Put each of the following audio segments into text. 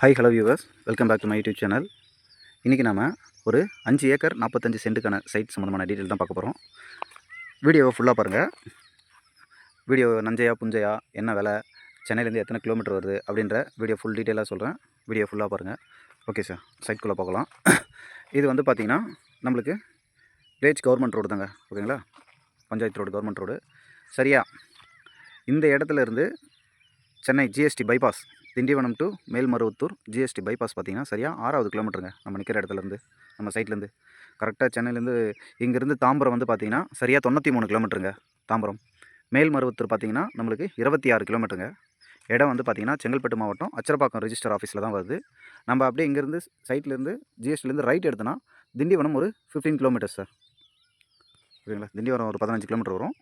Hi hello viewers welcome back to my YouTube channel இன்றைக்கி நம்ம ஒரு அஞ்சு ஏக்கர் நாற்பத்தஞ்சு சென்ட்டுக்கான சைட் சம்மந்தமான டீட்டெயில் தான் பார்க்க போகிறோம் வீடியோவை ஃபுல்லாக பாருங்கள் வீடியோ நஞ்சையா புஞ்சையா என்ன விலை சென்னையிலேருந்து எத்தனை கிலோமீட்டர் வருது அப்படின்ற வீடியோ ஃபுல் டீட்டெயிலாக சொல்கிறேன் வீடியோ ஃபுல்லாக பாருங்கள் ஓகே சார் சைட்குள்ளே பார்க்கலாம். இது வந்து பார்த்திங்கன்னா நம்மளுக்கு வில்லேஜ் கவர்மெண்ட் ரோடு தாங்க. ஓகேங்களா பஞ்சாயத்து ரோடு கவர்மெண்ட் ரோடு சரியா? இந்த இடத்துல இருந்து Chennai GST bypass Tindivanam to Melmaruvathur GST bypass பார்த்தீங்கன்னா சரியாக ஆறாவது கிலோமீட்டருங்க நம்ம நிற்கிற இடத்துலேருந்து நம்ம சைட்லேருந்து கரெக்டாக சென்னையிலேருந்து இங்கேருந்து தாம்பரம் வந்து பார்த்தீங்கன்னா சரியாக தொண்ணூற்றி மூணு கிலோமீட்டருங்க தாம்பரம். மேல்மருவத்தூர் பார்த்தீங்கன்னா நம்மளுக்கு இருபத்தி ஆறு கிலோமீட்டருங்க இடம் வந்து பார்த்தீங்கன்னா செங்கல்பட்டு மாவட்டம் அச்சரப்பாக்கம் ரிஜிஸ்டர் ஆஃபீஸில் தான் வருது. நம்ம அப்படியே இங்கேருந்து சைட்லேருந்து ஜிஎஸ்டிலேருந்து ரைட் எடுத்தோன்னா திண்டிவனம் ஒரு ஃபிஃப்டீன் கிலோமீட்டர்ஸ் சார் ஓகேங்களா திண்டிவனம் ஒரு பதினஞ்சு கிலோமீட்டர் வரும்.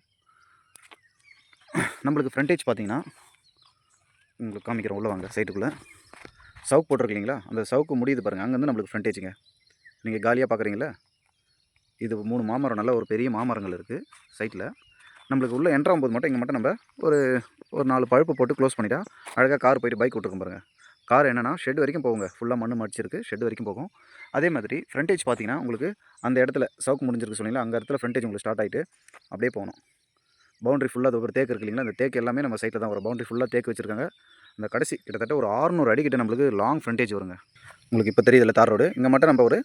நம்மளுக்கு ஃப்ரண்டேஜ் பார்த்திங்கன்னா உங்களுக்கு காமிக்கிறோம் உள்ளே வாங்க சைட்டுக்குள்ளே சவுக்கு போட்டிருக்கீங்களா அந்த சவுக்கு முடியுது பாருங்கள் அங்கேருந்து நம்மளுக்கு ஃப்ரண்டேஜுங்க நீங்கள் காலியாக பார்க்குறீங்களா இது மூணு மாமரம் நல்ல ஒரு பெரிய மாமரங்கள் இருக்குது சைட்டில் நம்மளுக்கு உள்ளே என்ட்ராகும் போது மட்டும் இங்கே மட்டும் நம்ம ஒரு ஒரு நாலு பழுப்பு போட்டு க்ளோஸ் பண்ணிட்டா அழகாக கார் போயிட்டு பைக் விட்டுருக்கும் பாருங்கள் கார் என்னென்னா ஷெட் வரைக்கும் போகுங்க. ஃபுல்லாக மண் மடிச்சிருக்கு ஷெட் வரைக்கும் போகும். அதே மாதிரி ஃப்ரண்டேஜ் பார்த்தீங்கன்னா உங்களுக்கு அந்த இடத்துல சவுக்கு முடிஞ்சிருக்கு சொன்னீங்களா அந்த இடத்துல ஃப்ரண்டேஜ் உங்களுக்கு ஸ்டார்ட் ஆகிட்டு அப்படியே போகணும். பவுண்டரி ஃபுல்லாக அது ஒரு தேக்கு இருக்கு இல்லைங்களா? அந்த தேக்கு எல்லாமே நம்ம சைட்டில் தான் வரும் பவுண்ட்ரி ஃபுல்லாக தேக்கு வச்சுருக்காங்க. அந்த கடைசி கிட்டத்தட்ட ஒரு ஆறுநூறு அடிக்கிட்ட நம்மளுக்கு லாங் ஃப்ரண்டேஜ் வருங்க. உங்களுக்கு இப்போ தெரியுதுல தார் ரோடு. இங்கே மட்டும் நம்ம ஒரு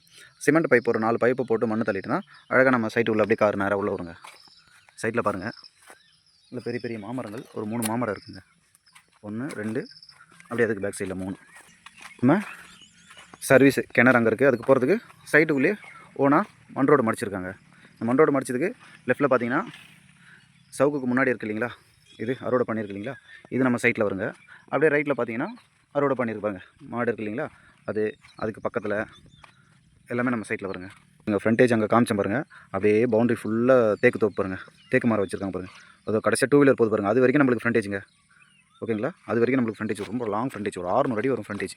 சிமெண்ட் பைப் ஒரு நாலு பைப்பு போட்டு மண்ணு தள்ளிட்டுனா அழகாக நம்ம சைட்டு உள்ள அப்படியே கார் நேராக உள்ள வருங்க. சைட்டில் பாருங்கள் இல்லை பெரிய பெரிய மாமரங்கள். ஒரு மூணு மாமரம் இருக்குங்க. ஒன்று ரெண்டு. அப்படியே அதுக்கு பேக் சைடில் மூணு. நம்ம சர்வீஸ் கிணறு அங்கே இருக்குது அதுக்கு போகிறதுக்கு சைட்டுக்குள்ளேயே ஓனாக மண் ரோடு மடிச்சிருக்காங்க. இந்த மண் ரோடு மடிச்சதுக்கு லெஃப்ட்டில் பார்த்தீங்கன்னா சவுக்குக்கு முன்னாடி இருக்கு இல்லைங்களா? இது அறுவடை பண்ணியிருக்கு இல்லைங்களா? இது நம்ம சைட்டில் வருங்க. அப்படியே ரைட்டில் பார்த்தீங்கன்னா அறுவடை பண்ணியிருப்பாங்க மாடு இருக்கு இல்லைங்களா? அது அதுக்கு பக்கத்தில் எல்லாமே நம்ம சைட்டில் வருங்க. இங்கே ஃப்ரண்டேஜ் அங்கே காமிச்சேன் பாருங்கள் அப்படியே பவுண்டரி ஃபுல்லாக தேக்கு தோப்பு பாருங்க. தேக்கு மரம் வச்சுருக்காங்க பாருங்கள் அதோ கடைசியாக டூ வீலர் போது பாருங்கள் அது வரைக்கும் நம்மளுக்கு ஃப்ரண்டேஜுங்க ஓகேங்களா அது வரைக்கும் நம்மளுக்கு ஃப்ரண்டேஜ் ரொம்ப லாங் ஃப்ரண்டேஜ் ஒரு 600 அடி வரும் ஃப்ரண்டேஜ்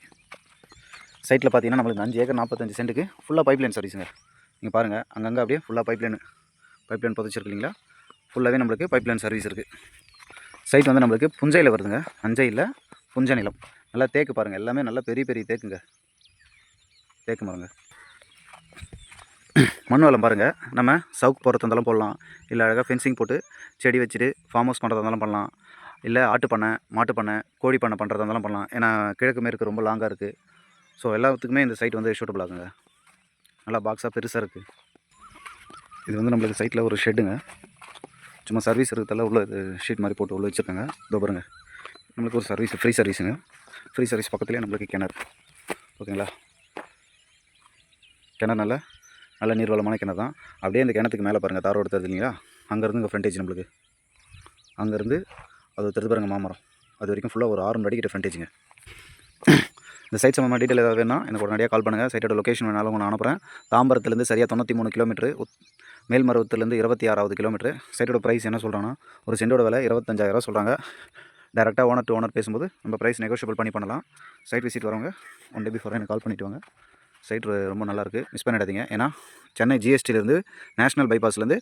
சைட்டில் பார்த்தீங்கன்னா நம்மளுக்கு அஞ்சு ஏக்கர் நாற்பத்தஞ்சு சென்ட்டுக்கு ஃபுல்லாக பைப் லைன் சர்வீஸுங்க நீங்கள் பாருங்கள் அங்கங்கே அப்படியே ஃபுல்லாக பைப்லைன் பைப்லைன் புதைச்சிருக்கு இல்லைங்களா? ஃபுல்லாகவே நம்மளுக்கு பைப் லைன் சர்வீஸ் இருக்குது சைட் வந்து நம்மளுக்கு புஞ்சையில் வருதுங்க. அஞ்சையில் புஞ்ச நிலம். நல்லா தேக்கு பாருங்கள் எல்லாமே நல்லா பெரிய பெரிய தேக்குங்க. தேக்கு மரங்க. மண் வளம் பாருங்கள் நம்ம சவுக்கு போகிறதா இருந்தாலும் போடலாம். இல்லை அழகாக ஃபென்சிங் போட்டு செடி வச்சுட்டு ஃபார்ம் ஹவுஸ் பண்ணுறதா இருந்தாலும் பண்ணலாம். இல்லை ஆட்டு பண்ணை மாட்டு பண்ணை கோழி பண்ணை பண்ணுறதா இருந்தாலும் பண்ணலாம். ஏன்னா கிழக்கு மேற்கு ரொம்ப லாங்காக இருக்குது ஸோ எல்லாத்துக்குமே இந்த சைட் வந்து சூட்டபிள் ஆகுங்க. நல்லா பாக்ஸாக பெருசாக இருக்குது இது வந்து நம்மளுக்கு சைட்டில் ஒரு ஷெட்டுங்க சும்மா சர்வீஸ் இருக்கிறதால உள்ள ஷீட் மாதிரி போட்டு உள்ள வச்சுருக்காங்க. இதோ பாருங்க. நம்மளுக்கு ஒரு சர்வீஸ் ஃப்ரீ சர்வீஸுங்க ஃப்ரீ சர்வீஸ் பக்கத்துலேயே நம்மளுக்கு கிணறு. ஓகேங்களா? கிணறு நல்ல நல்ல நீர்வளமான கிணறு தான். அப்படியே அந்த கிணத்துக்கு மேலே பாருங்கள் தாரோடு எடுத்தது இல்லைங்களா அங்கேருந்து இங்கே ஃப்ரண்டேஜ் நம்மளுக்கு. அங்கேருந்து அது தருது பாருங்கள் மாமரம். அது வரைக்கும் ஃபுல்லாக ஒரு ஆறு அடிக்கிட்ட ஃப்ரண்டேஜுங்க இந்த சைட் சம்பந்தமாக டீட்டெயில் ஏதாவது வேணா எனக்கு உடனடியாக கால் பண்ணுங்கள் சைட்டோட லொக்கேஷன் வேணாலும் நான் அனுப்புகிறேன் தாம்பரத்துலேருந்து சரியாக தொண்ணூற்றி மூணு கிலோமீட்டர் மேல்மருவத்துலேருந்து இருபத்தி ஆறாவது கிலோமீட்டர் சைட்டோட ப்ரைஸ் என்ன சொல்கிறாங்கன்னா ஒரு சென்டோட விலை இருபத்தஞ்சாயிரம் சொல்கிறாங்க டேரெக்டாக ஓனர் டு ஓனர் பேசும்போது நம்ம ப்ரைஸ் நெகோஷியபிள் பண்ணி பண்ணலாம். சைட் விசிட் வரவங்க ஒன் டே பிஃபோர் எனக்கு கால் பண்ணிவிட்டு வாங்க. சைட் ரொம்ப நல்லாயிருக்கு மிஸ் பண்ணிடாதீங்க. ஏன்னா சென்னை ஜிஎஸ்டிலேருந்து நேஷனல் பைபாஸ்லேருந்து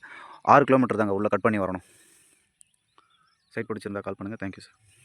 ஆறு கிலோமீட்டர் தாங்க உள்ளே கட் பண்ணி வரணும். சைட் பிடிச்சிருந்தா கால் பண்ணுங்கள் தேங்க்யூ சார்